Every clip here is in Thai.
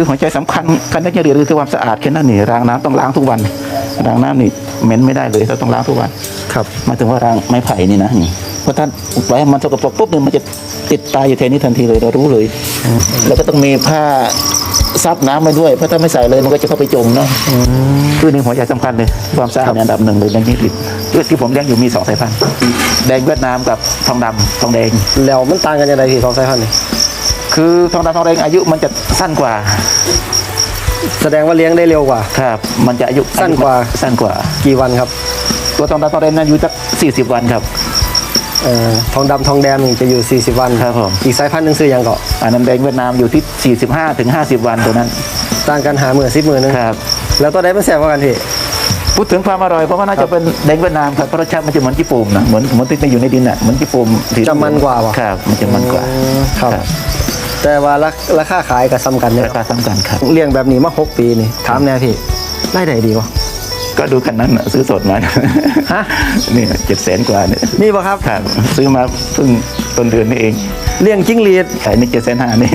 คือหัวใจสำคัญการเลี้ยงจิ้งหรีดคือความสะอาดแค่นั้นนี่รางน้ำต้องล้างทุกวันรางน้ำนี่เหม็นไม่ได้เลยเราต้องล้างทุกวัน ครับหมายถึงว่ารางไม้ไผ่นี่นะนี่เพราะถ้าไว้ให้มันสกปรกปุ๊บเนี่ยมันจะติดตายอยู่แทนนี้ทันทีเลยเรารู้เลย แล้วก็ต้องมีผ้าซับน้ำมาด้วยเพราะถ้าไม่ใส่เลยมันก็จะเข้าไปจมเนาะคือนี่หัวใจสำคัญเลยความสะอาดในอันดับหนึ่งเลยเลี้ยงจิ้งหรีดด้วยที่ผมเลี้ยงอยู่มีสองสายพันธุ์แดงเวียดนามกับทองดำทองแดงแล้วมันต่างกันยังไงพี่สองสายพันธุ์นี่ คือทองดำทองแดงอายุมันจะสั้นกว่า แสดงว่าเลี้ยงได้เร็วกว่า ครับ มันจะอายุสั้นกว่าสั้นกว่า กี่วันครับตัวทองดำทองแดงนั้นอายุสักสี่สิบวันครับ เอ่อทองดำทองแดงนี่จะอยู่ 40 วันครับผม อีกสายพันธุ์หนึงซื้อหยังเกาะอันนั้นแดงเวียดนามอยู่ที่45ถึง50วันตัวนั้น ต่างกันหาหมื่นสิบหมื่นนึงครับ แล้วตัวใดมันแสบกว่ากันพี่ พูดถึงความอร่อยเพราะว่าน่าจะเป็นแดงเวียดนามครับเพราะรสชาติมันจะเหมือนญี่ปุ่นนะเหมือนเหมือนที่มันอยู่ในดินอะเหมือนญี่ปุ่นสีจะมันกว่าปะครับ มันจะมันกว่า อืมครับ แต่ว่าราราคาขายกับซ้ำกันเนี่ยราคาสำคัญครับ เลี้ยงแบบนี้มาหกปีนี่ถามแน่พี่รายได้ดีวะก็ดูคันนั้นน่ะซื้อสดมาฮะนี่เจ็ดแสนกว่าเนี่ยนี่ปะครับครับซื้อมาเพิ่งต้นเดือนนี่เองเลี้ยงจิ้งหรีดขายนี่เจ็ดแสนห้านี่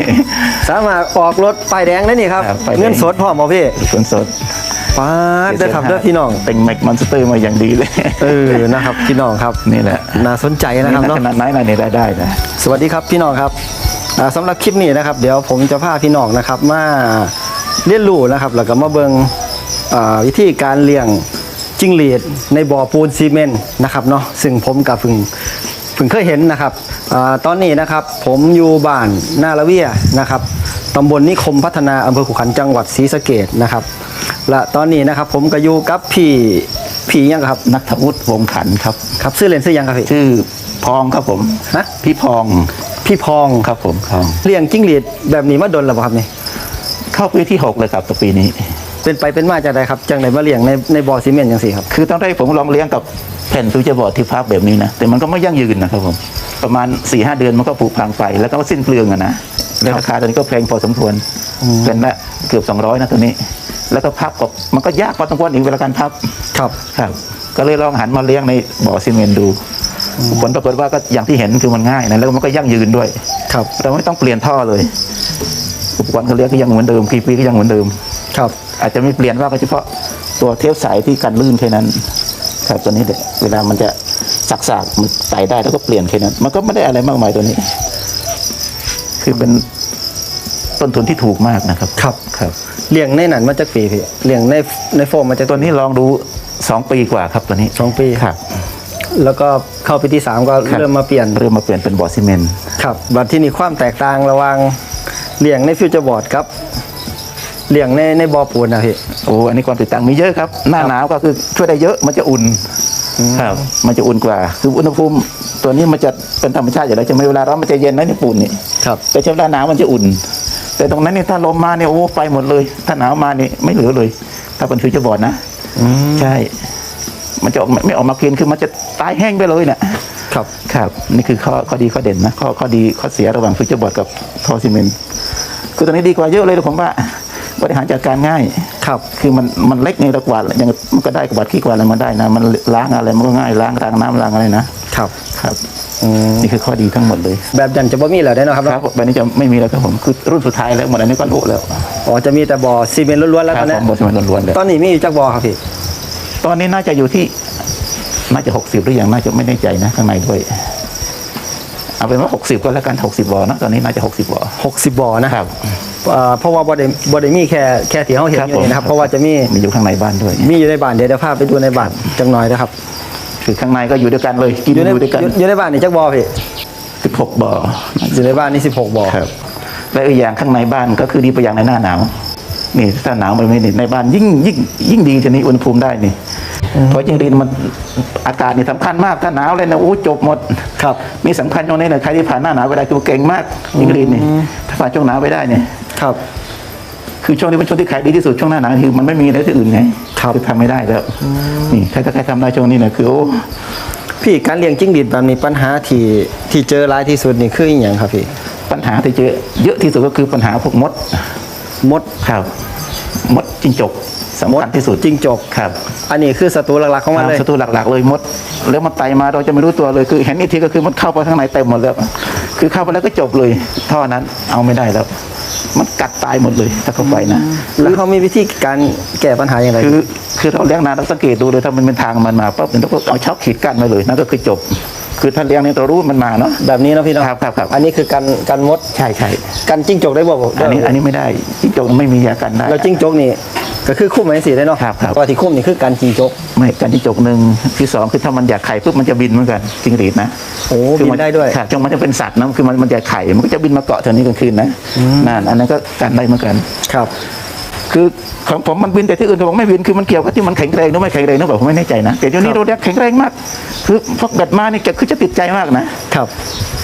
สามารถออกรถป้ายแดงได้นี่ครับครับป้ายแดง เงินสดพร้อมบ่พี่สวนสดป้าดได้อครับเด้อพี่น้องเป็นแม็กมอนสเตอร์มาอย่างดีเลยเออนะครับพี่น้องครับนี่แหละน่าสนใจนะครับนี่เนาะขนาดไหนนะเนี่ยได้ได้นะ สวัสดีครับพี่น้องครับอ่า สำหรับคลิปนี้นะครับ เดี๋ยวผมจะพาพี่น้องนะครับมาเรียนรู้นะครับแล้วก็มาเบิงอ่าวิธีการเลี้ยงจิ้งหรีดในบ่อปูนซีเมนต์นะครับเนาะซึ่งผมกับพึงพึงเคยเห็นนะครับอาตอนนี้นะครับผมอยู่บ้านนาละเวียนะครับตำบลนิคมพัฒนาอำเภอขุขันธ์จังหวัดศรีสะเกดนะครับและตอนนี้นะครับผมก็อยู่กับพี่พี่ยังครับนัทวุฒิวงศ์ขันธ์ครับครับชื่อเล่นชื่อยังครับพี่ชื่อพองครับผมฮะพี่พอง พี่พองครับผมพองเลี้ยงจิ้งหรีดแบบนี้มาดนแล้วบ่ครับนี่เข้าปีที่หกเลยครับตัวปีนี้ เป็นไปเป็นมาจากใดครับจังไหนมาเลี้ยงในในบ่อซีเมนต์จังสี่ครับคือตอนแรกผมลองเลี้ยงกับแผ่นฟิวเจอร์บอร์ดที่พับแบบนี้นะแต่มันก็ไม่ยั่งยืนนะครับผมประมาณ4ีหเดือนมันก็ผุพังไปแล้วก็สิ้นเปลืองอะนะแล้วราคาตอนนี้ก็แพงพอสมควรเป็นละเกือบ 200นะตัวนี้ แล้วก็พับกับมันก็ยากพอสมควรอีกเวลาการพับครับครับ ก็เลยลองหันมาเลี้ยงในบ่อซีเมนต์ดู ผลปรากฏว่าก็อย่างที่เห็นคือมันง่ายนะแล้วมันก็ยั่งยืนด้วย ครับเราไม่ต้องเปลี่ยนท่อเลย อุปกรณ์เขาเลี้ยงก็ยังเหมือนเดิมกี่ปีก็ยังเหมือนเดิม ครับ อาจจะไม่เปลี่ยนว่าก็เฉพาะตัวเทปสายที่กันลื่นแค่นั้น ครับตัวนี้แหละเวลามันจะสักสากๆมันใส่ได้แล้วก็เปลี่ยนแค่นั้น มันก็ไม่ได้อะไรมากมายตัวนี้ คือเป็นต้นทุนที่ถูกมากนะครับ ครับครับเลี้ยงในนั้นมาจากปีพี่เลี้ยงในในโฟมมาจากตัวนี้ลองดูสองปีกว่าครับตัวนี้สองปีครับ แล้วก็เข้าปีที่สามก็ครับ เริ่มมาเปลี่ยน เริ่มมาเปลี่ยนเป็นบ่อซีเมนต์ครับบัดที่นี่ความแตกต่างระหว่างเลี้ยงในฟิวเจอร์บอร์ดครับเลี้ยงในในบ่อปูนนะพี่ โอ้อันนี้ความแตกต่างมีเยอะครับ หน้าหนาวก็คือช่วยได้เยอะมันจะอุ่นครับมันจะอุ่นกว่า คืออุณหภูมิตัวนี้มันจะเป็นธรรมชาติอยู่แล้วจะไม่เวลาร้อนมันจะเย็นนะนี่ปูนนี่ครับ แต่เช้าหน้าหนาวมันจะอุ่น แต่ตรงนั้นเนี่ยถ้าลมมาเนี่ยโอ้ไปหมดเลย ถ้าหนาวมานี่ไม่เหลือเลย ถ้าเป็นฟิวเจอร์บอร์ดนะใช่ มันจะออกไม่ไม่ออกมากินคือมันจะตายแห้งไปเลยเนี่ยครับครับ นี่คือข้อข้อดีข้อเด่นนะข้อข้อดีข้อเสียระหว่างฟิวเจอร์บอร์ดกับทอซีเมนต์คือตอนนี้ดีกว่าเยอะเลยผมว่าบริหารจัดการง่าย ครับ คือมันมันเล็กไงเรากวาดยังมันก็ได้กวาดขี้กวาดอะไรมาได้นะ มันล้างอะไรมันก็ง่ายล้างล้างน้ำล้างอะไรนะ ครับ ครับอืมนี่คือข้อดีทั้งหมดเลย แบบยันจะบ่มีแล้วได้เนาะครับครับแบบนี้จะไม่มีแล้วครับผมคือรุ่นสุดท้ายแล้วหมดอันนี้ก็โละแล้ว อ๋อจะมีแต่บ่อซีเมนต์ล้วนๆแล้วคตรัอบนผนี้มบทมันล้วนๆเลยตอนนี้มีอยู่จักบ่อครับพี่ ตอนนี้น่าจะอยู่ที่ น่าจะหกสิบหรือยังน่าจะไม่แน่ใจนะข้างในด้วย เอาเป็นว่าหกสิบก็แล้วกันหกสิบบ่อนะตอนนี้น่าจะหกสิบบ่อหกสิบบ่อนะครับอ่าเพราะว่าบ่ได้บ่ได้มีแค่แค่ที่เฮาเห็นอยู่นี่นะครับ เพราะว่าจะมีมีอยู่ข้างในบ้านด้วย มีอยู่ในบ้านเดี๋ยวเดี๋ยวพาไปดูในบ้านจังหน่อยนะครับ คือข้างในก็อยู่ด้วยกันเลยกินอยู่ในอยู่ด้วยกันอยู่อยู่ในบ้านนี่จักบ่อพี่สิบหกบ่ออยู่ในบ้านนี่16บ่อครับและอีกอย่างข้างในบ้านก็คือดีไปอย่างในหน้าหนาวนี่ถ้าหนาวไปไม่นี่ในบ้านยิ่งยิ่งยิ่งดีทีนี้อุณหภูมิได้นี่ เพราะจริงๆมันอากาศนี่สำคัญมากถ้าหนาวเลยนะโอ้จบหมดครับมีสำคัญตรงนี้เลยใครที่ผ่านหน้าหนาวไปได้คือเก่งมากยิงรีนนี่ถ้าผ่านช่วงหนาวไปได้เนี่ยครับคือช่วงนี้เป็นช่วงที่ขายดีที่สุดช่วงหน้าหนาวคือมันไม่มีอะไรที่อื่นไงครับอทำไม่ได้แล้วนี่ใครก็ใครทำได้ช่วงนี้นะคือโอ้พี่การเลี้ยงจิ้งหรีดแบบนี้ปัญหาที่ที่เจอหลายที่สุดนี่คืออีหยังครับพี่ปัญหาที่เจอเยอะที่สุดก็คือปัญหาพวกมด มดครับ มดจิ้งจก สำคัญที่สุดจิ้งจกครับอันนี้คือศัตรูหลักๆของมันเลยศัตรูหลักๆเลยมด แล้วมันไต่มาเราจะไม่รู้ตัวเลยคือเห็นอีกทีก็คือมันเข้าไปข้างในเต็มหมดแล้ว คือเข้าไปแล้วก็จบเลยท่อนั้นเอาไม่ได้แล้วมันกัดตายหมดเลยถ้าเข้าไปนะแล้วเขามีวิธีการแก้ปัญหาอย่างไรคือ คือเราเลี้ยงนานเราสังเกตดูเลยถ้ามันเป็นทางมันมาปั๊บเราก็เอาช็อกขีดกั้นไว้เลยนั่นก็คือจบ คือถ้าเลี้ยงเนี่ยเรารู้ว่ามันมาเนาะแบบนี้เนาะพี่เนาะครับครับครับอันนี้คือการการมดใช่ใช่การจิ้งจกได้บ่อันนี้อันนี้ไม่ได้จิ้งจกไม่มียากันได้แล้วจิ้งจกนี่ก็คือคุ้มไว้สิได้เนาะครับครับปกติคุ้มนี่คือการจิ้งจก ไม่การจิ้งจกหนึ่งที่สองคือถ้ามันอยากไข่ปุ๊บมันจะบินเหมือนกันจิ้งหรีดนะโอ้คือบิมันได้ด้วยครับจงมันจะเป็นสัตว์นะคือมันมันจะไข่มันก็จะบินมาเกาะแถวนี้กลางคืนนะนั่นอันนั้นก็กันได้เหมือนกันครับ คือของผมมันบินแต่ที่อื่นผมไม่บินคือมันเกี่ยวกับที่มันแข็งแรงหรือไม่แข็งแรงนึกบอกผมไม่แน่ใจนะแต่เดี๋ยวนี้ครับเราเรียกแข็งแรงมาก คือพวกเกิดมานี่จะคือจะติดใจมากนะครับ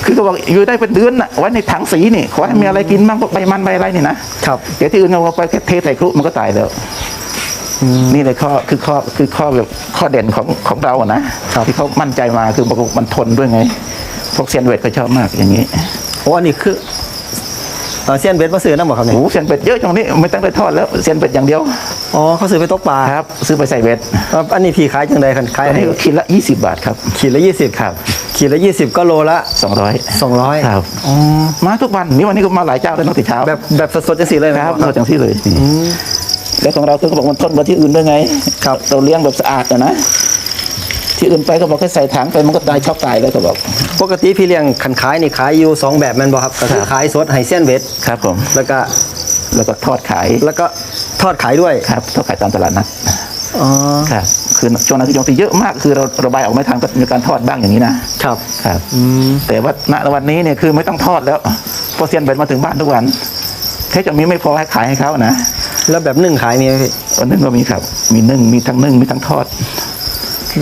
คือเขาบอกอยู่ได้เป็นเดือนน่ะไว้ในถังสีนี่ขอให้มีอะไรกินบ้างพวกใบมันใบอะไรนี่นะครับเดี๋ยวที่อื่นเราไปแค่เทใส่ครุมันก็ตายแล้วนี่เลยข้อคือข้อคือข้อแบบข้อเด่นของของเราอะนะที่เขามั่นใจมาคือบอกว่ามันทนด้วยไง พวกเซียนเวทก็ชอบมากอย่างนี้โอ้อันนี้คือ เอ่อเซียนเบสมาซื้อน้ำบ่ครับเนี่ยโอ้เซียนเป็ดเยอะตรงนี้ไม่ต้องไปทอดแล้วเซียนเป็ดอย่างเดียวอ๋อเขาซื้อไปตกปลาครับ ซื้อไปใส่เบ็ดครับอันนี้พี่ขายจังใดคันขายอันให้นี้ก็ขีดละ 20 บาทครับ ขีดละยี่สิบครับ ขีดละยี่สิบก็โลละ200 สองร้อยครับมาทุกวันนี่วันนี้ก็มาหลายเจ้าเลยตั้งแต่เช้าแบบแบบสดๆจังสีเลยไหมครับคเรารับจังที่เลยแล้วของเราคือเขาบอกมันทนกว่าที่อื่นด้วยไงครับเราเลี้ยงแบบสะอาดอะนะ ที่อื่นไปก็บอกแค่ใส่ถังไปมันก็ตายช็อกตายแล้วก็บอก ปกติพี่เลี้ยงขันขายนี่ขายอยู่สองแบบแมันบ่ครับก็คือครับขายสดให้เซียนเบสครับผม แล้วก็แล้วก็ทอดขายแล้วก็ทอดขายด้วยครับทอดขายตามตลาดนัดอ๋อครับคือช่วงนั้นคือช่วงที่เยอะมากคือเราระบายออกไม่ทันก็มีการทอดบ้างอย่างนี้นะครับครับแต่ว่าณวันนี้เนี่ยคือไม่ต้องทอดแล้วเพราะเซียนเบ็ดมาถึงบ้านทุกวันแค่จะมีไม่พอให้ขายให้เขานะแล้วแบบนึ่งขายมีไหมพี่วันนึงก็มีครับ มีนึ่งมีทั้งนึ่งมีทั้งทอด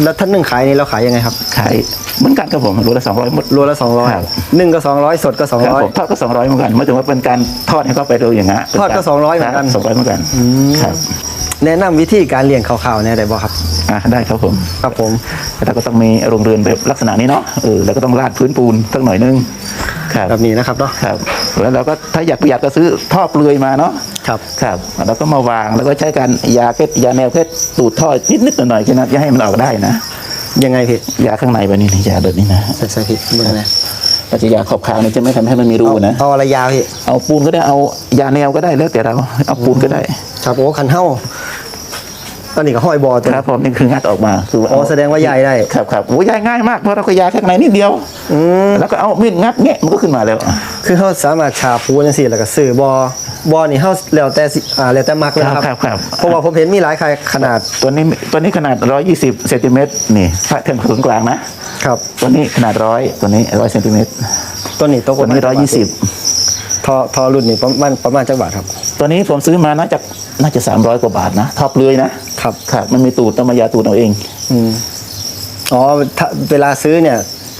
แล้วถ้านึ่งขายนี่เราขายยังไงครับขายเหมือนกันครับผมโลละสองร้อยหมด โลละสองร้อยครับ นึ่งก็สองร้อยสดก็สองครับร้อย ผมทอดก็สองร้อยเหมือนกันหมายถึงว่าเป็นการทอดให้เขาไปเลยอย่างเงี้ยทอดก็200เหมือนกัน สองร้อยเหมือนกันครับแนะนำวิธีการเลี้ยงข่าวๆเนี่ยได้บ่ครับ อะได้ครับผม ครับผมแต่เราก็ต้องมีโรงเรือนแบบลักษณะนี้เนาะเออแล้วก็ต้องราดพื้นปูนสักหน่อยนึง ครับ แบบนี้นะครับเนาะ ครับ แล้วเราก็ถ้าอยากประหยัดก็ซื้อท่อเปลือยมาเนาะ ครับครับแล้วก็มาวางแล้วก็ใช้การยาเพชรยาแนวเพชรตูดท่อนิดๆหน่อยๆแค่นั้นจะให้มันออกได้นะ ยังไงพี่ยาข้างในแบบนี้นี่ยาแบบนี้นะใส่ใส่พี่เมื่อไงปัจจัยยาขอบคางนี่จะไม่ทำให้มันมีรูนะเอาอะไรยาวพี่เอาปูนก็ได้เอายาแนวก็ได้แล้วแต่เราเอาปูนก็ได้ ครับโอ้ขันเท่าต อนนี้ก็ห้อยบอตัวครับผมนี่คืองัดออกมาคืออ๋อแสดงว่าใหญ่ได้ครับครับโอ้ยายง่ายมากเพราะเราก็ยาข้างในนิดเดียวแล้วก็เอามีดงัดแงะมันก็ขึ้นมาแล้วคือเขาสามารถฉาบปูจังซี่แล้วก็ซื้อบอบอนี่เฮาแล้วแต่สิอ่าแล้วแต่มักเลยนะครับครับครับเพราะว่าผมเห็นมีหลายขายขนาดตัวนี้ตัวนี้ขนาด 120เซนติเมตรนี่พระเทียมศูนย์กลางนะครับตัวนี้ขนาดร้อยตัวนี้ร้อยเซนติเมตรตัวนี้ตกตัวนี้ร้อยยี่สิบทอทอรุ่นนี่ประมาณประมาณจักบาทครับ ตัวนี้ผมซื้อมาน่าจะน่าจะสามร้อยกว่าบาทนะท็อปเลยนะครับครับมันมีตูดต้องมายาตูดเอาเองอืมอ๋อถ้าเวลาซื้อเนี่ย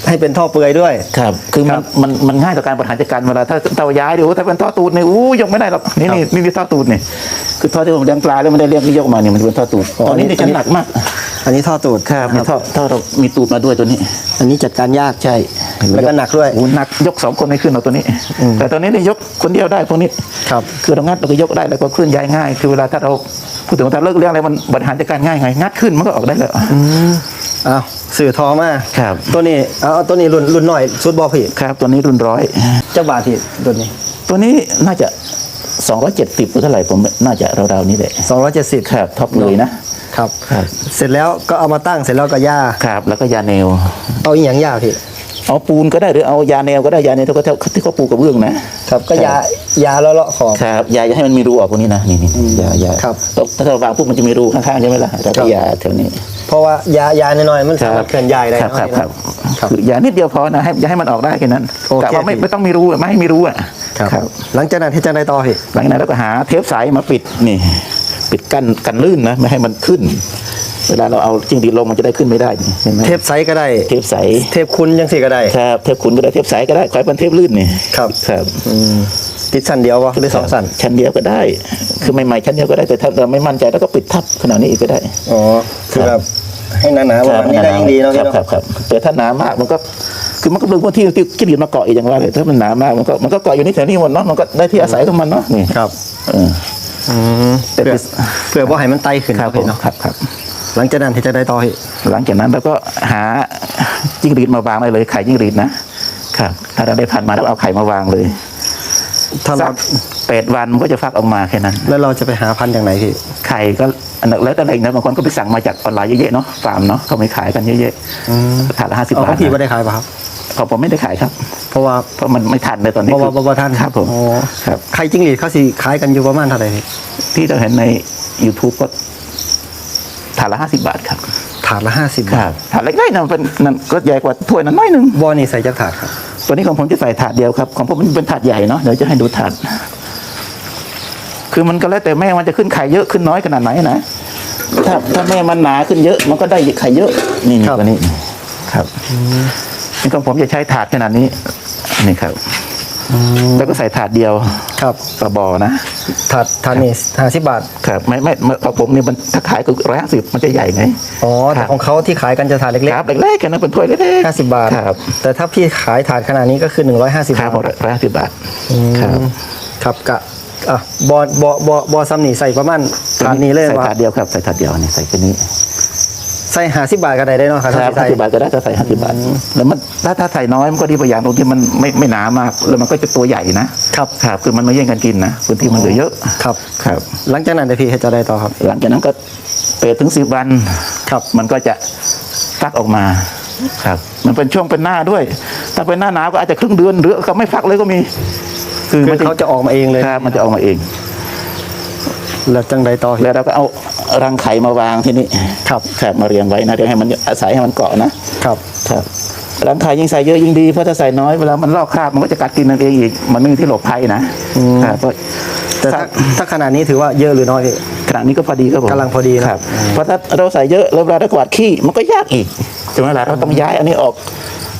ให้เป็นท่อเปลือยด้วย ครับ คือคมัรันบมันมันง่ายต่อการบริหารจัดการเวลาถ้าเตาย้ายดูถ้าเป็นท่อตูดเนี่ยอู้ยกไม่ได้หรอกนี่ครับนี่นี่มีท่อตูดเนี่ยคือท่อที่ผมเลี้ยงปลาแล้วไม่ได้เลี้ยงที่ยกมาเนี่ยมันเป็นท่อตูดอ๋อตอนนี้อันนี้ เนี่ยฉันหนักมากอันนี้ท่อตูดครับมีท่อท่อเรามีตูดมาด้วยตัวนี้ อันนี้จัดการยากใช่ แล้วก็หนักด้วยโอ้หนักยกสองคนไม่ขึ้นเอาตัวนี้ แต่ตัวนี้เนี่ยยกคนเดียวได้พวกนี้ครับคือเรางัดเราก็ยกได้แล้วก็เคลื่อนย้ายง่าย คือเวลาถ้าเราพูดถึงว่าถ้าเลิกเรื่องอะไรมันบริหารจัดการง่ายไงงัดขึ้นมันก็ออกได้แล้วอ้าวสื่อทอมาครับ ตัวนี้เอาเอาตัวนี้รุ่นรุ่นหน่อยชุดบอพี่ครับ ตัวนี้รุ่นร้อยจักบาทพี่ตัวนี้ ตัวนี้น่าจะ270หรือเท่าไหร่ผมน่าจะราวๆนี้แหละ270ครับท็อปเลยนะครับครับ เสร็จแล้วก็เอามาตั้งเสร็จแล้วก็ย่าครับ แล้วก็ยาแนว เอาอีหยังย่าพี่ เอาปูนก็ได้หรือเอายาแนวก็ได้ยาแนวที่เขาที่เขาปูกระเบื้องนะครับก็ยายาเลาะๆขอบครับยาอย่าให้มันมีรูออกตรงนี้นะนี่นี่ยายาครับถ้าเราวางปุ๊บมันจะมีรูข้างๆใช่ไหมล่ะเราครัก็บยาแถวนี้ เพราะว่ายายาน้อยๆมันสามารถเคลื่อนย้ายได้ครับเนาะครับครับครับคือยานิดเดียวพอนะให้อย่าให้มันออกได้แค่นั้นโอเคแต่ว่าไม่พี่ไม่ต้องมีรูอะไม่ให้มีรูอะครับ หลังจากนั้นที่จะได้ต่อพี่หลังจากนั้นเราก็หาเทปใสมาปิดนี่ ปิดกั้นกันลื่นนะไม่ให้มันขึ้น เวลาเราเอาจิ้งหรีดลงมันจะได้ขึ้นไม่ได้นี่เห็นไหมเทปไซส์ก็ได้ เทปใสเทปคุณยังสิก็ได้ ครับเทปขุนก็ได้เทปใสก็ได้ขอให้เป็นเทปลื่นนี่ครับครับติดสั้นเดียววะหรือสองสั้นชั้นเดียวก็ได้ คือใหม่ๆชั้นเดียวก็ได้แต่ถ้าเราไม่มั่นใจแล้วก็ปิดทับขนาดนี้อีกก็ได้อ๋อคือแบบให้หนาๆประมาณนี้ได้ยิ่งดีเนาะคพี่รับเนาะครับครับแต่ถ้าหนามากมันก็คือมันก็เป็นพื้นที่ที่จิ้งหรีดมาเกาะอีกอย่างว่าเลยถ้ามันหนามากมันก็มันก็เกาะอยู่นี่แถวนี้หมดเนาะมันก็ได้ที่อาศัยของมันเนาะนี่ครับเออแต่เพื่อคือเพื่อว่าให้มันไต่ขึ้นครับผพี่มเนาะครับครับ หลังจากนั้นที่จะได้ต่อพี่หลังจากนั้นเราก็หาจิ้งหรีดมาวางได้เลยไข่จิ้งหรีดนะครับถ้าเราได้พันธุ์มาแล้วเอาไข่มาวางเลย ถ้าเราสักแปดวันมันก็จะฟักออกมาแค่นั้น แล้วเราจะไปหาพันธุ์อย่างไหนพี่ไข่ก็อันดับแล้วแต่อะไรนะบางคนก็ไปสั่งมาจากออนไลน์เยอะๆเนาะฟาร์มเนาะเขาไม่ขายกันเยอะๆถาดละห้าสิบเอาบาขทองพี่ไม่ได้ขายป่ะครับของผมไม่ได้ขายครับ เพราะว่าเพราะมันไม่ทันเลยตอนนี้เพราะว่าคือบ่ทันครับผมอ๋อครับไข่จิ้งหรีดเขาสิขายกันอยู่ประมาณเท่าไหร่พี่ที่เราเห็นใน YouTube ก็ ถาดละห้าสิบาทครับถาดละห้าสิบครับถาดเล็กๆนะมันเป็นนั่นก็ใหญ่กว่าถ้วยนั้นน้อยหนึงบอนี่ใส่จักถาดครับตัวนี้ของผมจะใส่ถาดเดียวครับ ของผมมันเป็นถาดใหญ่เนาะเดี๋ยวจะให้ดูถาด คือมันก็แล้วแต่แม่มันจะขึ้นไข่เยอะขึ้นน้อยขนาดไหนนะถ้าถ้าแม่มันหนาขึ้นเยอะ มันก็ได้ไข่เยอะนี่นี่ตัวนี้ ครับนี่ของผมจะใช้ถาดขนาดนี้นี่ครับ แล้วก็ใส่ถาดเดียว ครับต่อบอนะถาดถาดนี่ห้าสิบบาท ครับไม่ไม่ไม่ของผมนี่มันถ้าขายก็ร้อยห้าสิบมันจะใหญ่ไง อ๋อคแต่รับของเขาที่ขายกันจะถาดเล็กครับเล็กๆกันนะเป็นถ้วยเล็กๆห้าสิบบาท ครับแต่ถ้าพี่ขายถาดขนาดนี้ก็คือหนึ่งร้อยห้าสิบครับบาทผมร้อยห้าสิบบาทครับครับกะอะบอบอบอบอซัมนี่ใส่ประมาณถาดนี้เลยใส่วะถาดเดียวครับใส่ถาดเดียวนี่ใส่แค่นี้ ใส่ห้าสิบบาทก็ได้ได้เนาะครับครับใส่ห้าสิบบาทก็ได้ก็ใส่ห้าสิบบาทแล้วมันถ้าถ้าใส่น้อยมันก็ดีประหยัดตรงที่มันไม่ไม่หนามากแล้วมันก็จะตัวใหญ่นะครับครับคือมันไม่แย่งกันกินนะพื้นที่มันเหลือเยอะครับครับ หลังจากนั้นเดี๋ยวพี่จะได้ต่อครับ หลังจากนั้นก็เปดถึงสิบวันครับมันก็จะฟักออกมาครับ มันเป็นช่วงเป็นหน้าด้วย ถ้าเป็นหน้าหนาวก็อาจจะครึ่งเดือนหรือก็ไม่ฟักเลยก็มี คือคือมันจะเขาจะออกมาเองเลยครับมันจะออกมาเอง แล้วจังใดต่อแล้วเราก็เอา รังไข่มาวางที่นี่ครับครับมาเรียงไว้นะเดี๋ยวให้มันอาศัยให้มันเกาะนะครับครับรังไข่ยิ่งใส่เยอะยิ่งดีเพราะถ้าใส่น้อยเวลามันลอกคราบมันก็จะกัดกินนั่นเองอีกมันไม่มีที่หลบภัยนะครับเพราะแต่ถ้าถ้าขนาดนี้ถือว่าเยอะหรือน้อยพี่ขนาดนี้ก็พอดีครับผมกำลังพอดีนะครับเพราะถ้าเราใส่เยอะแล้วเวลาเรากวาดขี้มันก็ยากอีกใช่ไหมล่ะเราต้องย้ายอันนี้ออก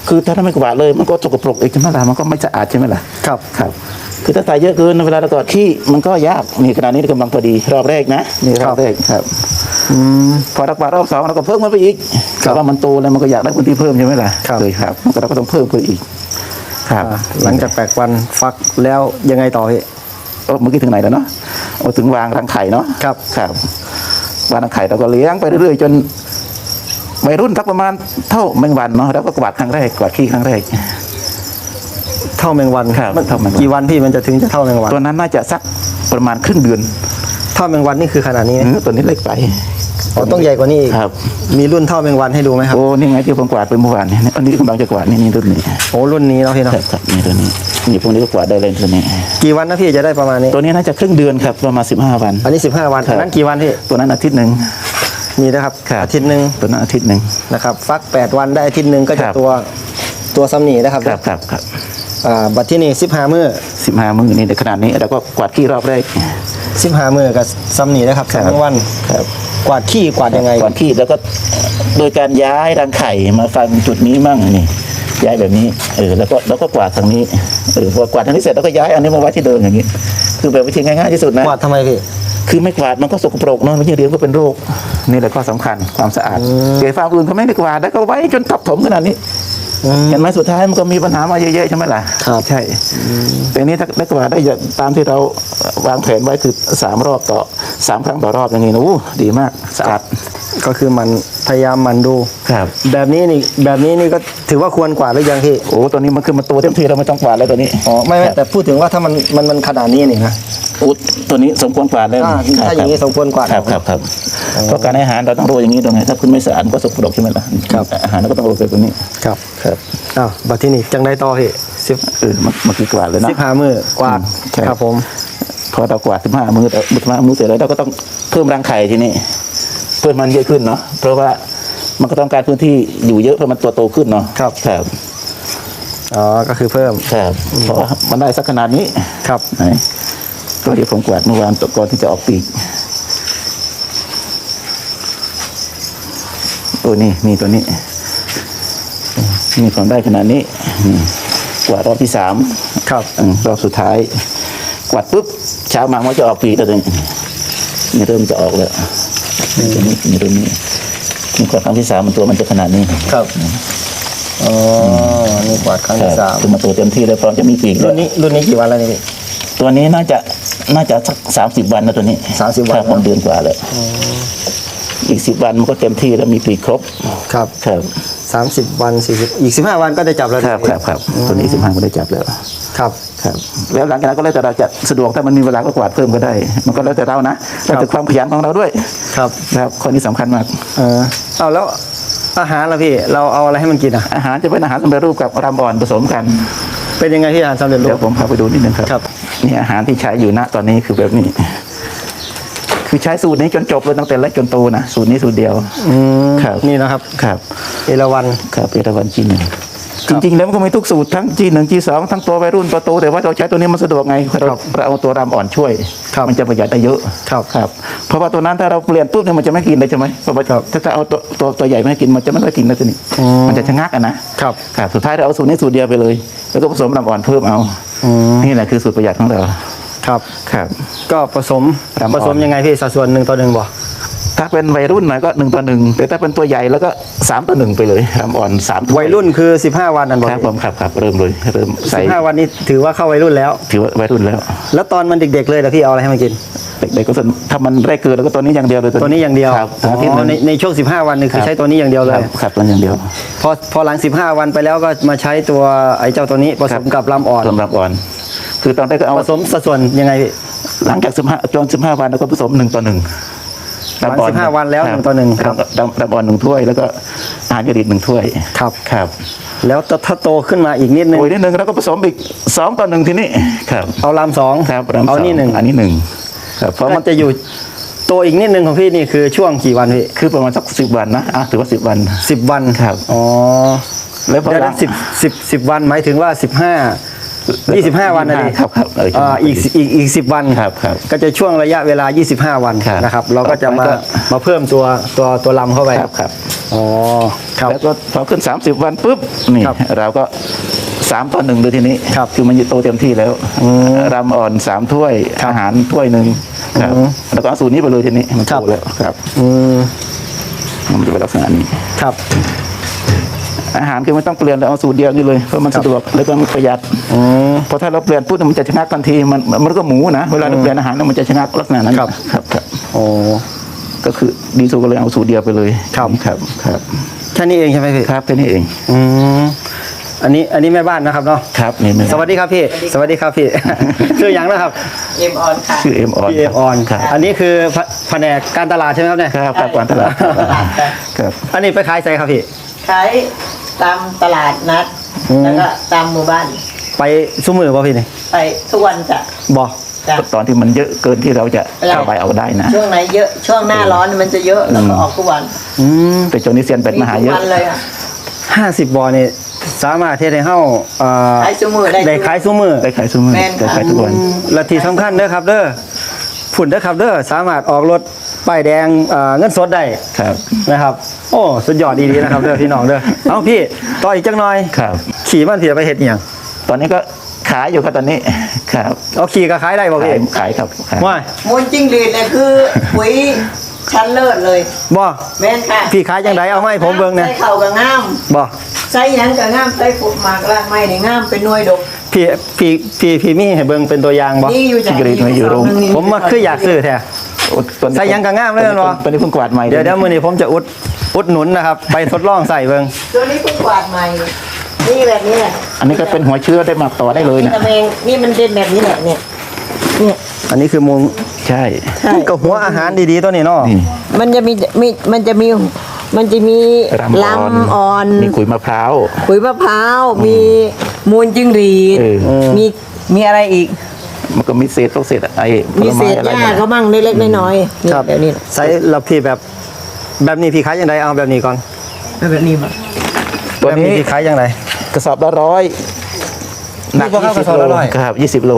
คือถ้าเราไม่กวาดเลยมันก็สกปรกอีกใช่ไหมล่ะมันก็ไม่สะอาดใช่ไหมล่ะครับครับ คือถ้าใส่เยอะเกินเวลาเรากวาดขี้มันก็ยากนี่ขนาดนี้กำลังพอดีรอบแรกนะนี่รอบแรกครับพอเรากวาดรอบสองเราก็เพิ่มมันไปอีกครับแต่ว่ามันโตแล้วมันก็อยากได้พื้นที่เพิ่มใช่ไหมล่ะครับเลยครับมันก็เราก็ต้องเพิ่มไปอีก ครับอ่าหลังจากแปดวันฟักแล้วยังไงต่อพี่เออเมื่อกี้ถึงไหนแล้วเนาะเอาถึงวางรังไข่เนาะครับครับวางรังไข่เราก็เลี้ยงไปเรื่อยๆจนวัยรุ่นสักประมาณเท่าแมงวันเนาะแล้วก็กวาดครั้งแรกกวาดขี้ครั้งแรก เท่าแมงวันครับมันเท่าแมงวัน กี่วันพี่มันจะถึงจะเท่าแมงวัน ตัวนั้นน่าจะสักประมาณครึ่งเดือน เท่าแมงวันนี่คือขนาดนี้ไหมเออตัวนี้เล็กไปอ๋อต้องใหญ่กว่านี้อีกครับ มีรุ่นเท่าแมงวันให้ดูไหมครับโอ้นี่ไงที่ผมกวาดไปเมื่อวานเนี่ยอันนี้กำลังจะกวาดนี่นี่รุ่นนี้โอ้รุ่นนี้เนาะพี่เนาะครับครับนี่ตัวนี้นี่พวกนี้ก็กวาดได้เลยตัวนี้ กี่วันนะพี่จะได้ประมาณนี้ ตัวนี้น่าจะครึ่งเดือนครับประมาณสิบห้าวัน อันนี้ 15วันครับอันนั้นกี่วันพี่ตัวนั้นอาทิตย์หนึ่งมีนะครับครับอาทิตย์หนึ่งตัวนั้นอาทิตย์หนึ่งนะครับ ฟัก 8 วันได้อาทิตย์หนึ่งก็คจะรับตัวตัวซัมนี่นะครับครับครับครับ อ่าบัตรที่นี่15มื้อสิบห้ามือนี่ในขนาดนี้แล้วก็กวาดขี้รอบแรก15มื้อกับซัมนี่นะครับครับสองวันครับกวาดขี้กวาดยังไงก่อนที่แล้วก็โดยการย้ายรังไข่มาฟังจุดนี้มั่งนี่ ย้ายแบบนี้เออแล้วก็แล้วก็กวาดทางนี้เออพอกวาดทางนี้เสร็จแล้วก็ย้ายอันนี้มาไว้ที่เดิมอย่างนี้ คือแบบวิธีง่ายๆที่สุดนะ กวาดทำไมพี่คือไม่กวาดมันก็สกปรกเนาะไม่ใช่เรียนก็เป็นโรค นี่แหละข้อสำคัญความสะอาดเดี๋ยวฟาร์มอื่นเขาไม่ได้กวาดแล้วก็ไว้จนทับถมขนาดนี้ เห็นไหมสุดท้ายมันก็มีปัญหามาเยอะๆใช่ไหมล่ะครับใช่แต่นี้ถ้าได้กว่าได้อย่างตามที่เราวางแผนไว้คือสามรอบต่อสามครั้งต่อรอบอย่างนี้นะอู้ดีมากสะอาด ก็คือมันพยายามหมันดู ครับ แบบนี้นี่แบบนี้นี่ก็ถือว่าควรกวาดหรือยังพี่โอ้ตัวนี้มันคือมันตัวเต็มที่เราไม่ต้องกวาดแล้วตัวนี้อ๋อไม่ไม่แต่พูดถึงว่าถ้ามันมันมันขนาดนี้นี่นะอู้ตัวนี้สมควรกวาดแล้วอ่าถ้าอย่างนี้สมควรกวาดครับครับครับเพราะการให้อาหารเราต้องโรยอย่างนี้ตรงไหนถ้าคุณไม่สะอาดมันก็สกปรกใช่ไหมล่ะครับอาหารเราก็ต้องโรยไปตรงนี้ครับครับอ้าวบัตรที่นี่จังได้ต่อพี่สิบเออมันมันคือกวาดเลยนะสิบห้ามือกวาดใช่ครับผมพอเรากวาดสิบห้ามือแต่สิบห้ามือเสร็จแล้วเราก็ต้องเพิ่มรังไข่ทีนี้ เพิ่มมันเยอะขึ้นเนาะเพราะว่ามันก็ต้องการพื้นที่อยู่เยอะเพราะมันตัวโตขึ้นเนาะครับครับอ๋อก็คือเพิ่มครับเพราะว่ามันได้สักขนาดนี้ครับไหนก็เดี๋ยวผมกวาดเมื่อวานตก่อนที่จะออกปีกโอ้นี่นี่ตัวนี้นี่ผมได้ขนาดนี้นี่กวาดรอบที่สามครับอืมรอบสุดท้าย กวาดปุ๊บเช้ามามันจะออกปีกแล้วนี่นี่เริ่มจะออกแล้วนี่ ตัวนี้นี่ตัวนี้นี่กวาดครั้งที่สามมันตัวมันจะขนาดนี้ครับอ๋อนี่กวาดครั้งที่สามคือมาตัวเต็มที่แล้วพร้อมจะมีปีกแล้รุ่นนี้รุ่นนี้กี่วันแล้วนี่พี่ตัวนี้น่าจะน่าจะสักสามสิบวันนะตัวนี้30วันครับผมเดือนกว่าเลยอีกสิบวันมันก็เต็มที่แล้วมีปีกครบ ครับครับสามสิบวันสี่สิบอีกสิบห้าวันก็ได้จับแล้วครับครับครับตัวนี้สิบห้าก็ได้จับแล้ว ครับครับแล้วหลังจากนั้นก็แล้วแต่เราจะสะดวกถ้ามันมีเวลาก็กวาดเพิ่มก็ได้ มันก็แล้วแต่เรานะแล้วแต่ความขยันของเราด้วย ครับครับข้อนี้สำคัญมาก เออเอาแล้วอาหารล่ะพี่ เราเอาอะไรให้มันกินอะ อาหารจะเป็นอาหารสำเร็จรูปกับรำอ่อนผสมกัน เป็นยังไงพี่อาหารสำเร็จรูเดี๋ยป วผมพาไปดูนิดนึงครับ ครับ นี่อาหารที่ใช้อยู่ณตอนนี้คือแบบนี้ คือใช้สูตรนี้จนจบเลยตั้งแต่เล็กจนโตนะสูตรนี้สูตรเดียว อืมครับ นี่นะครับ ครับเอราวันครับเอราวันจีหนึ่ง จริงๆแล้วมันก็มีทุกสูตรทั้งจีหนึ่งจีสองทั้งตัววัยรุ่นตัวโตแต่ว่าเราใช้ตัวนี้มันสะดวกไงเราเราเอาตัวรำอ่อนช่วยครับมันจะประหยัดได้เยอะครับครับเพราะว่าตัวนั้นถ้าเราเปลี่ยนปุ๊บเนี่ยมันจะไม่กินเลยใช่ไหมเพราะว่าครับถ้าจะเอาตัวตัวตัวใหญ่ไม่ให้กินมันจะไม่ค่อยกินแล้วทีนี้อืมมันจะชะงักอะนะครับครับสุดท้ายเราเอาสูตรนี้สูตรเดียวไปเลย แล้วก็ผสมรำอ่อนเพิ่มเอาอืมนี่แหละคือสูตรประหยัดของเราครับครับ ก็ผสมรำอ่อนผสมยังไงพี่สัดส่วนหนึ่งต่อหนึ่งบ่ ถ้าเป็นวัยรุ่นหน่อยก็หนึ่งต่อหนึ่งแต่ถ้าเป็นตัวใหญ่แล้วก็สามต่อหนึ่งไปเลยรำอ่อนสามวัยรุ่นคือ 15 วันนั่นบ่ครับผมครับครับเริ่มเลยเริ่มใส่สิบห้าวันนี้ถือว่าเข้าวัยรุ่นแล้ว ถือว่าวัยรุ่นแล้ว แล้วตอนมันเด็กๆเลยนะพี่เอาอะไรให้มันกิน เด็กๆก็สนถ้ามันแรกเกิดแล้วก็ตัวนี้อย่างเดียวเลยตัวนี้อย่างเดียวครับอ๋ทั้งอาทิตย์หอนึงในในช่วง 15 วันนี่คือใช้ตัวนี้อย่างเดียวเลครัยบครับตัวนี้อย่างเดียว พอพอหลัง 15 วันไปแล้วก็มาใช้ตัวไอ้เจ้าตัวนี้ผสมกับลำอ่อนส่วนรับอ่อน คือตอนแรกก็เอาผสมสัดส่วนยังไงพี่หลังจากสิบห้าจนสิบห้าวันแล้วก็ผสมหนึ่งต่อหนึ่ง หลัง15วันแล้วครับหนึ่งต่อหนึ่งครับรำรำอ่อนหนึ่งถ้วย แล้วก็อาหารกระดิ่งหนึ่งถ้วยครับครับ แล้วถ้าโตขึ้นมาอีกนิดนึงโอ้ยนิดหนึ่งแล้วก็ผสมอีกสองต่อหนึ่งทีนี้ครับ เอาลำสองครับรำเอาสงนี่หนึ่งอันนี้หนึ่งครับเพเพราะราะมัมันนจะอยู่โตอีกนิดนึงของพี่นี่คือช่วงกี่วันพี่คือประมาณสักสิบวันนะอะถือว่าสิบวันสิบวันครับอ๋อแล้วพอเดี๋ยวหลันะงสิบสิบสิบวันหมายถึงว่าสิบห้า ยี่สิบห้าวันนะดิครับครับเอออ่าอีกอีกอีกสิบวันครับครับก็จะช่วงระยะเวลา 25 วันครับนะครับ เราก็จะมาก็ มาเพิ่มตัวตัวตัวลำเข้าไปครับครับ อ๋อครับ แล้วก็พอขึ้น 30 วันปุ๊บนี่ครับเราก็สามต่อหนึ่งเลยทีนี้ครับคือมันจะโตเต็มที่แล้วรำอ่อนสามถ้วยอาหารถ้วยหนึ่งครับอืมแล้วก็เอาสูตรนี้ไปเลยทีนี้มันครัโตบแล้วครับอืมมันจะเป็นลักษณะนี้ ครับ อาหารคือไม่ต้องเปลี่ยนแล้วเอาสูตรเดียวนี่เลยเพราะมันสะดวกแล้วก็มันประหยัดอืมเพราะถ้าเราเปลี่ยนปุ๊บมันจะชะงักทันทีมันมันก็หมูนะเวลาเราเปลี่ยนอาหารแล้วมันจะชะงักลักษณะนั้นครับครับครับโอ้ก็คือดีสุดก็เลยเอาสูตรเดียวไปเลยครับครับครับแค่นี้เองใช่ไหมพี่ครับแค่นี้เองอืมอันนี้อันนี้แม่บ้านนะครับเนาะครับนี่ไม่สวัสดีครับพี่ สวัสดีครับพี่ชื่อหยังนะครับเอ็มออนค่ะชื่อเอ็มออนพี่เอออนครับอันนี้คือแผแผนกการตลาดใช่ไหมครับเนี่ยครับครับก่อนตลาดครับอันนี้ไปขายใส่ครับพี่ ขายตามตลาดนัด อืม แล้วก็ตามหมู่บ้าน ไปซุ้มมือป่ะพี่นี่ไปทุกวันจ้ะ บอจ้ะ ตอนที่มันเยอะเกินที่เราจะครับเข้าไปเอาได้นะ ช่วงไหนเยอะช่วงหน้าร้อนมันจะเยอะแล้วก็ออกทุกวันอืมแต่ช่วงนี้เซียนเป็ดมาหาทุเยกอะวันเลยอะ ห้าสิบบอนี่สามารถเทให้เฮาเอ่อขายซุมือได้ ได้ขายซุ้มมือได้ขายซุ้มอแม่นค่ะ ได้ขายทุกวัน และที่สำคัญเด้อครับเด้อผุ่นเด้อครับเด้อสามารถออกรถป้ายแดงเอ่อเงินสดได้ครับ นะครับ โอ้สุดยอดดีๆนะครับเด้อพี่น้องเด้อเอาพี่ต่ออีกจังหน่อยครับ ขี่มันเสียไปเฮ็ดอหยังตอนนี้ก็ขายอยู่ครับตอนนี้ ครับเอาขี่ก็ขายได้บ่ขาพี่ยขายครับขายว่ามูลจิ้งหรีดเนี่ยคือปุ๋ยชั้นเลิศเลย บ่แม่นค่ะพี่ขายจังไดเอามาให้ผมเบิ่งนะใส่เข่ากับง่ามบ่ใส่หยังกับง่ามใส่ฝุดหมากรากไม้ในง่ามเป็นหน่วยดกพี่พี่พี่พี่มีให้เบิ่งเป็นตัวอย่างบ่นี่อยู่จากจิ้งหรีดไม่อยู่โรงผมมาคืออยากซื้อแท้โอ้ตอนนี้ใส่ยังกะงามเลยเหรอตอนนี้เพิ่งกวาดใหม่เดี๋ยวเดี๋ยวมื้อนี้ผมจะอุด อุดหนุนนะครับ ไปทดลองใส่เบิ่งตัวนี้เพิ่งกวาดใหม่ นี่แบบนี้แหละอันนี้ก็เป็นหัวเชื้อได้หมักต่อได้เลยนี่นะตะเมงนี่มันเด่นแบบนี้แหละเนี่ยเนี่ย อันนี้คือมุงใช่ ใช่กับหัวอาหารดีๆตัวนี้เนาะนี่มันจะมีมีมันจะมี มันจะมีรำอ่อนลำอ่อน มีขุยมะพร้าว ขุยมะพร้าว มีมูลจิ้งหรีด เออ มีมีอะไรอีก มันก็มีเศษพวกเศษไอ้ผมีลเศไม้ษอะไรหญ้าเนี่ย ก็มั่งเล็กๆน้อยๆนี่ครับแบบนี้ ใส่แล้วพี่แบบ แบบนี้พี่ขายยังไงเอาแบบนี้ก่อนแบบนี้มาตัวแบบนี้พี่ขายยังไงกระสอบละร้อยนี่บ่ครับกระสอบละร้อยครับยี่สิบโล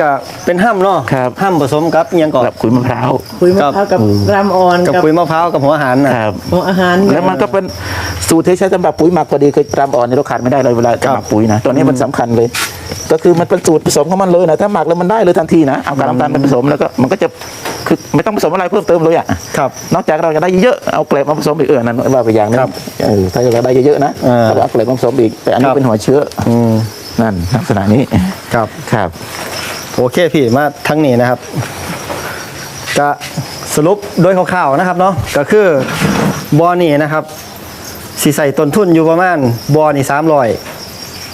ก็เป็นห้ำเนาะครับห้ำผสมกับอิหยังก่อนกับขุยมะพร้าวขุยมะพร้าวกับรำอ่อนกับปุ๋ยมะพร้าวกับหัวอาหารน่ะครับหัวอาหารแล้วมันก็เป็น สูตรที่ใช้สำหรับปุ๋ยหมักพอดีคือรำอ่อนนี่เราขาดไม่ได้เลยเวลาจะหมักปุ๋ยนะตัวนี้มันสำคัญเลย ก็คือมันเป็นสูตรผสมของมันเลยนะถ้าหมักแล้วมันได้เลยทันทีนะเอากากน้ำตาลไปผสมแล้วก็มันก็จะคือไม่ต้องผสมอะไรเพิ่มเติมเลยอะครับนอกจากเราจะได้เยอะเอาเกล็ดมาผสมอีกเออนั่นว่าไปอย่างนึงครับเออถ้าอยากได้เยอะๆนะเออก็เอาเกล็ดมาผสมอีกแต่อันนี้ครับเป็นหัวเชื้ออืมนั่นลักษณะนี้ครับครับโอเคพี่มาทั้งนี้นะครับจะสรุปโดยคร่าวๆนะครับเนาะก็คือบอนี่นะครับ สีใส่ต้นทุนอยู่ประมาณบอนี่สามร้อย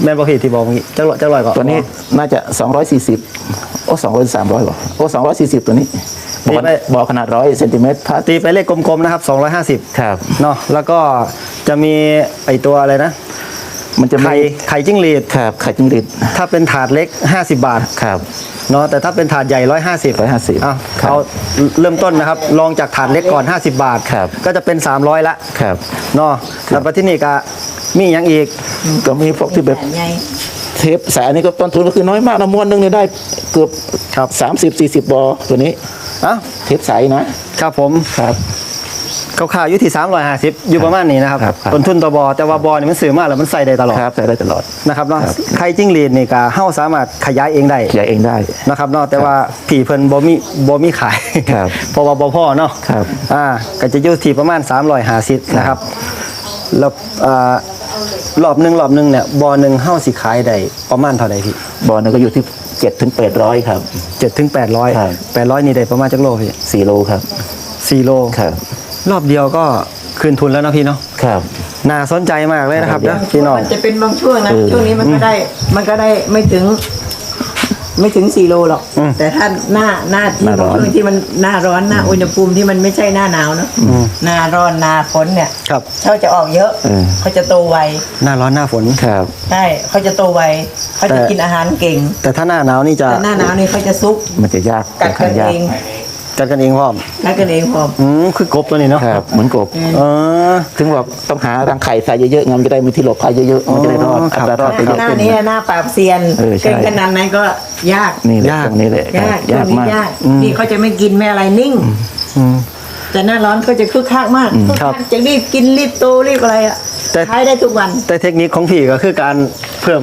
แม่นบ่พี่ที่บอกเมื่อกี้จักร้อยจักร้อยก่อนตัวนี้น่าจะ 240 โอ้200 300บ่โอ้240 ตัวนี้บ่อบ่อขนาดร้อยเซนติเมตรพลาสติกตีไปเลขกลมๆนะครับครับ250เนาะแล้วก็จะมีไอตัวอะไรนะ มันจะมีไข่ไข่จิ้งหรีดครับไข่จิ้งหรีดถ้าเป็นถาดเล็ก 50 บาทครับ เนาะแต่ถ้าเป็นถาดใหญ่ 150 150เอาครับเอาเริ่มต้นนะครับ ลองจากถาดเล็กก่อน 50 บาท ครับ ก็จะเป็น 300 ละครับ เนาะแล้วประที่นี่ก็มีอย่างอีก ก็มีพวกที่แบบใหญ่เทปสายนี่ก็ต้นทุนก็คือน้อยมากนะม้วนหนึงเนี่ยได้เกือบครับ30 40บอตัวนี้ อะเทปใสนะครับผม ครับ เขาขายอยู่ที่350อยู่ประมาณนี้นะครับครับครับ ต้นทุนต่อบอแต่ว่าบอนี่มันซื้อมาแล้วมันใส่ได้ตลอดครับใส่ได้ตลอด นะครับเนาะครับไข่จิ้งหรีดนี่ก็เฮาสามารถขยายเองได้ขยายเองได้ นะครับเนาะแต่ว่าผีเพิ่นบ่มีบ่มีขายครับเพราะว่าบ่พอเนาะครับ อ่าก็จะอยู่ที่ประมาณ350นะครับแล้วอ่ารอบหนึงรอบหนึงเนี่ยบ่อหนึงเฮาสิขายได้ประมาณเท่าใดพี่บอลนึงก็อยู่ที่7ถึง800ครับ 7ถึง800 ครับ 800นี่ได้ประมาณจักโลพี่4โลครับ 4โล ครับ รอบเดียวก็คืนทุนแล้วนะพี่เนาะครับ น่าสนใจมากเลยนะครับครับนะพี่น้อง มันจะเป็นบางช่วงนะ เออ ช่วงนี้มันก็ได้ มันก็ได้ไม่ถึง ไม่ถึงสี่โลหรอกแต่ถ้าหน้าหน้าที่หน้าร้อนช่วงที่มันหน้าร้อนหน้าอุณหภูมิที่มันไม่ใช่หน้าหนาวเนอะหน้าร้อนหน้าฝนเนี่ยครับ เขาจะออกเยอะเออ เขาจะโตไวหน้าร้อนหน้าฝน ครับ ใช่เขาจะโตไวเขาจะแต่ กินอาหารเก่งแต่ถ้าหน้าหนาวนี่จะ แต่หน้าหนาวนี่เขาจะซุกมันจะยากกัดค่อกันนข้างยาเอกง จัดกันเองพร้อมกัดกันเองพร้อมอืมคือกบตัวนี้เนาะครับเหมือนกบ เออ ถึงบอกต้องหารังไข่ใส่เยอะๆงั้นมันจะได้มีที่หลบภัยเยอะๆมันจะได้รอดอ๋อครัอับ ตรารอดไปเยอะหน้าขึ้น นี้หน้าปราบเซียนเออใช่เก่งขนาดไหนก็ยากนี่แหละยาก ตรงนี้แหละยากยากช่วงนี้มาก ยากนี่เขาจะไม่กินไม่อะไรนิ่ง อืม แต่หน้าร้อนเขาจะคึกคักมากคึกครัคับกจะรีบกินรีบโตรีบอะไรอะแต่ ใช้ได้ทุกวัน แต่เทคนิคของพี่ก็คือการเพิ่ม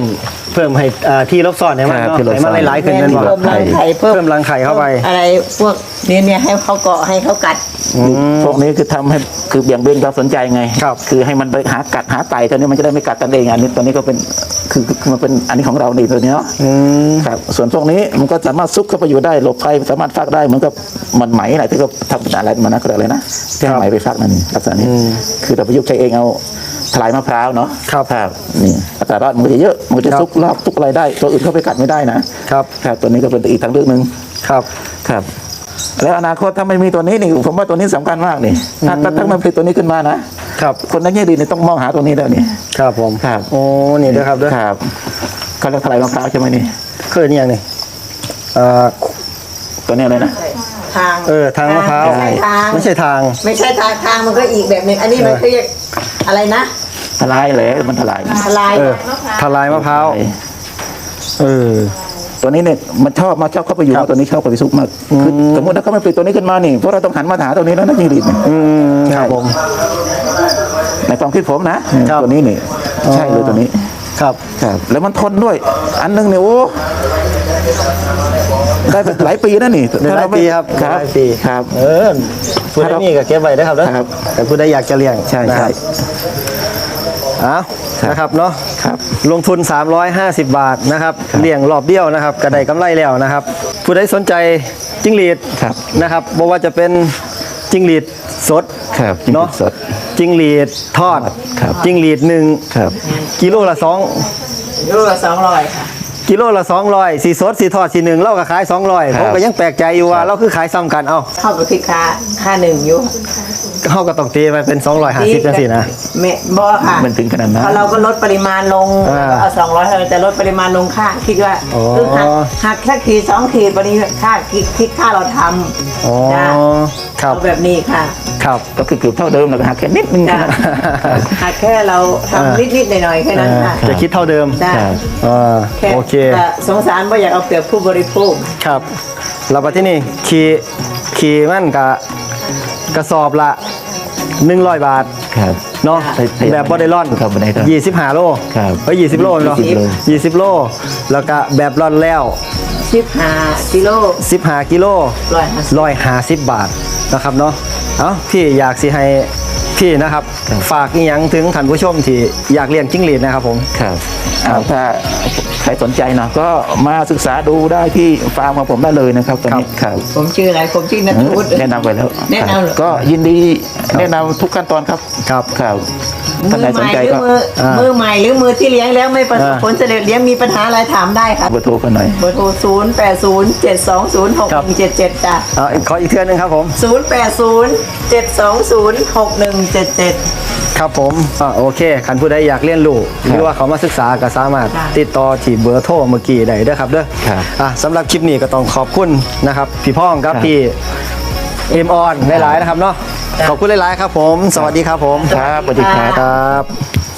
เพิ่มให้อ่าที่ลบซ่อนให้มันครับเนาะที่ลบให้ซ่มัอนนหลายๆขึ้นนั่นเพิ่บ่มรังไข่เพิ่มเพิ่มรังไข่เข้าไป อะไรพวกเนี่ยเนี่ยให้เขาเกาะให้เขากัด พวกนี้คือทำให้คือเบี่ยงเบนความสนใจไงครับคือให้มันไปหากัดหาไต่ตัวนี้มันจะได้ไม่กัดกันเองอันนี้ตัวนี้ก็เป็นคือคือคือมันเป็นอันนี้ของเรานี่ตัวนี้เนาะอืมครับส่วนพวกนี้มันก็สามารถซุกเข้าไปอยู่ได้หลบภัยสามารถฟักได้เหมือนกับมันไหมอะไรที่เขาทำอะไรมันนะก็อะไรนะแก้ไหมไปฟักนั่นลักษณะนี้ คือเราประยุกต์ใช้เองเอา ทลายมะพร้าวเนาะครับครับนี่อัตรารอดมันก็จะเยอะมันก็จะซุกลอกซุกอะไรได้ ตัวอื่นเข้าไปกัดไม่ได้นะครับครับตัวนี้ก็เป็นอีกทางเลือกหนึ่งครับครับแล้วอนาคตถ้าไม่มีตัวนี้นี่ผมว่าตัวนี้สำคัญมากนี่ถ้าถ้าถ้ามันผลิตตัวนี้ขึ้นมานะครับคนนักเงี้ยดีเนี่ยต้องมองหาตัวนี้แล้วนี่ครับผมครับโอ้นี่เด้อครับเด้อครับเขาเรียกทลายมะพร้าวใช่ไหมนี่เคยนี่ยังนี่เอ่อตัวนี้อะไรนะทางเออทางมะพร้าวไม่ใช่ทาง ไม่ใช่ทาง ไม่ใช่ทางทางมันก็อีกแบบหนึ่งอันนี้มันเรียกอะไรนะ ทลายเลยมันทลาย ทลายเออทลายมะพร้าวเออ ตัวนี้เนี่ยมันชอบมาชอบเข้าไปอยู่ครับตัวนี้ชอบเข้าไปซุกมากคือสมมติถ้าเขาไม่ผลิตตัวนี้ขึ้นมานี่พวกเราต้องหันมาหาตัวนี้แล้วนะจริงๆเนี่ยอืมครับผม ในความคิดผมนะครับ ตัวนี้นี่ใช่เลยตัวนี้ ครับ ครับแล้วมันทนด้วย อันหนึงเนี่ยโอ้ได้หลายปีนะนี่เดี๋ยวหลายปีครับครับหลายปีครับ เออผู้ใดนี่ก็เก็บไว้ได้อครับเด้อครับ แต่ผู้ใดอยากจะเลี้ยงใช่นะคใช่รับ เอาครับนะครับเนาะครับลงทุน 350 บาทนะครับเลี้ยงรอบเดียวนะครับก็ได้กำไรแล้วนะครับ ผู้ใดสนใจจิ้งหรีดครับนะครับบ่ว่าจะเป็นจิ้งหรีดสดครับจิ้งหรีดเนาะสดจิ้งหรีดทอดครับจิ้งหรีดหนึ่งครับกิโลละสองโลละสองร้อยค่ะ กิโลละ200สีสดสีทอดสีหนึ่งเราก็ขาย200คผรับมก็ยังแปลกใจอยู่ว่าเราคือขายซ้ำกันเอ้าเข้ากับที่ค่าค่าหนึ่งอยู่เฮาก็ต้องตีไปเป็น 250จังซี่นะเมบ่ค่ะมันถึงขนาดนั้นเพราะเราก็ลดปริมาณลงอ่าก็เอาสองร้อยแต่ลดปริมาณลงค่าคิดว่าอ๋อคือหักหักแค่ขีดสองขีดวันนี้ค่าคิดคิดค่าเราทอ๋อำจ้ะ ครับ เอาแบบนี้ค่ะครับก็คือเกือบเท่าเดิมแล้วก็หักแค่นิดนึงจ้ะหักแค่เราทำนิดนิดๆหน่อยๆแค่นั้นค่ะ จะคิดเท่าเดิมจ้ะครับอ่าแค่โอเคแต่สงสารว่าอยากเอาเปรียบผู้บริโภค ครับแล้วมาที่นี่ขี่ขี่มันกะกระสอบละ100 บาทครับ เนาะใช่ใช่แบบบอดลอนครับบ่ได้ร่อนยี่สิบห้าโลครับเอ้ยยี่สิบโลเนาะ20โล ยี่สิบโล แล้วก็แบบร่อนแล้ว ชิปหากิโลสิบห้ากิโลร้อยห้าสิบ ร้อยห้าสิบบาท นะครับเนาะเอ้าพี่อยากสิให้พี่นะครับ ฝากอีหยังถึงท่านผู้ชมที่อยากเลี้ยงจิ้งหรีดนะครับผม ครับเอาถ้าใค รรสนใจนะก็มาศึกษาดูได้ที่ฟาร์มของผมได้เลยนะครับตอนนี้ครับผมชื่ออะไรผมชื่อนัทวุฒิแนะนำไปแล้วแนะนำเหรอก็ยินดีแนะนำทุกขั้นตอนครับครับครับมืท่านอใดใหสนม่ใจหรือก็มืออ่ามืมือใหม่หรือมือที่เลี้ยงแล้วไม่ประสบอ่าผลสำเร็จเลี้ยงมีปัญหาอะไรถามได้ครับเบอร์โทรกันหน่อยเบอร์โทรศูนย์แปดศูนย์เจ็ดสองศูนย์หกหนึ่งเจ็ดเจ็ดจ้ะเอาขออีกเทื่อนึงครับผมศูนย์แปดศูนย์เจ็ดสองศูนย์หกหนึ่งเจ็ดเจ็ด ครับผมอ่าโอเคคันผู้ใดอยากเรียนรู้หรือว่าเขามาศึกษาก็สามารถค่ะติดต่อที่เบอร์โทรเมื่อกี้ได้เด้อครับเด้อครับอะสำหรับคลิปนี้ก็ต้องขอบคุณนะครับพี่พ่องครับครับพี่เอ็มออนหลายๆนะครับเนาะขอบคุณหลายๆครับผม สวัสดีครับผมครับสวัสดีครับ ครับ